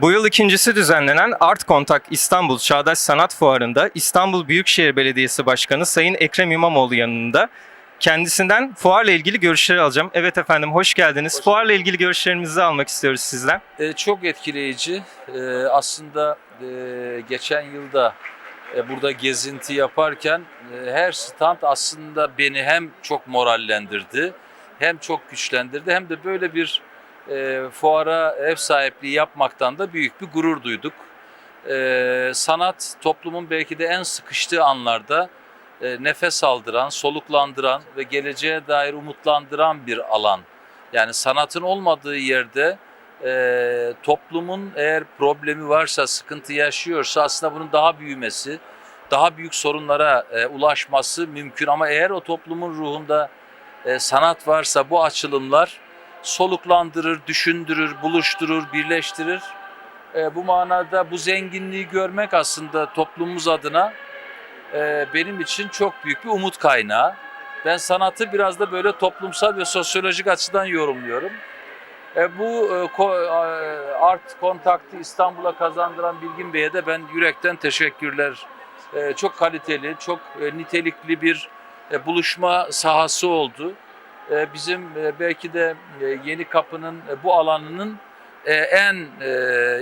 Bu yıl ikincisi düzenlenen Art Kontak İstanbul Çağdaş Sanat Fuarı'nda İstanbul Büyükşehir Belediyesi Başkanı Sayın Ekrem İmamoğlu yanında. Kendisinden fuarla ilgili görüşleri alacağım. Evet efendim hoş geldiniz. fuarla ilgili görüşlerinizi almak istiyoruz sizden. E, çok etkileyici. E, aslında e, geçen yılda e, burada gezinti yaparken e, her stand aslında beni hem çok morallendirdi, hem çok güçlendirdi, hem de böyle bir e, fuara ev sahipliği yapmaktan da büyük bir gurur duyduk. E, sanat toplumun belki de en sıkıştığı anlarda e, nefes aldıran, soluklandıran ve geleceğe dair umutlandıran bir alan. Yani sanatın olmadığı yerde e, toplumun eğer problemi varsa, sıkıntı yaşıyorsa aslında bunun daha büyümesi, daha büyük sorunlara e, ulaşması mümkün. Ama eğer o toplumun ruhunda e, sanat varsa bu açılımlar soluklandırır, düşündürür, buluşturur, birleştirir. E, bu manada bu zenginliği görmek aslında toplumumuz adına e, benim için çok büyük bir umut kaynağı. Ben sanatı biraz da böyle toplumsal ve sosyolojik açıdan yorumluyorum. E, bu e, ko- e, art kontaktı İstanbul'a kazandıran Bilgin Bey'e de ben yürekten teşekkürler. E, çok kaliteli, çok e, nitelikli bir e, buluşma sahası oldu. E, bizim e, belki de e, Yeni Kapı'nın e, bu alanının en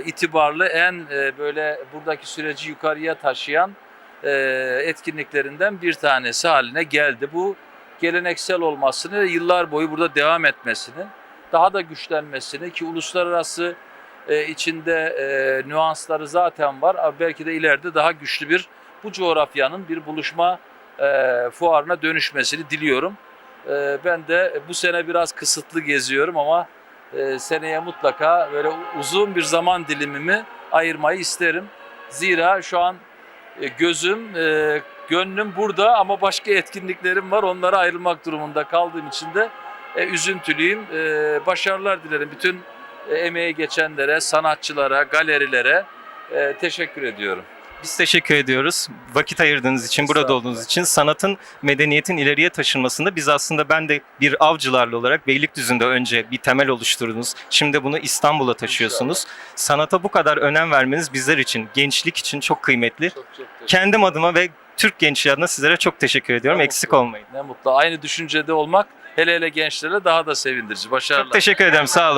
itibarlı, en böyle buradaki süreci yukarıya taşıyan etkinliklerinden bir tanesi haline geldi. Bu geleneksel olmasını, yıllar boyu burada devam etmesini, daha da güçlenmesini ki uluslararası içinde nüansları zaten var. Belki de ileride daha güçlü bir bu coğrafyanın bir buluşma fuarına dönüşmesini diliyorum. E, ben de bu sene biraz kısıtlı geziyorum ama e, seneye mutlaka böyle uzun bir zaman dilimimi ayırmayı isterim. Zira şu an e, gözüm, e, gönlüm burada ama başka etkinliklerim var. Onlara ayrılmak durumunda kaldığım için de e, üzüntülüyüm. Başarılar dilerim bütün e, emeği geçenlere, sanatçılara, galerilere teşekkür ediyorum. Biz teşekkür ediyoruz. Vakit ayırdığınız için, burada olduğunuz için. Sanatın, medeniyetin ileriye taşınmasında biz aslında ben de bir avcılarla olarak Beylikdüzü'nde önce bir temel oluşturdunuz. Şimdi bunu İstanbul'a taşıyorsunuz. Sanata bu kadar önem vermeniz bizler için, gençlik için çok kıymetli. Çok çok Kendim adıma ve Türk gençliği adına sizlere çok teşekkür ediyorum. Ne Eksik mutlu. olmayın. Ne mutlu. Aynı düşüncede olmak hele hele gençlere daha da sevindirici. Başarılar. Çok teşekkür ederim. Sağ olun.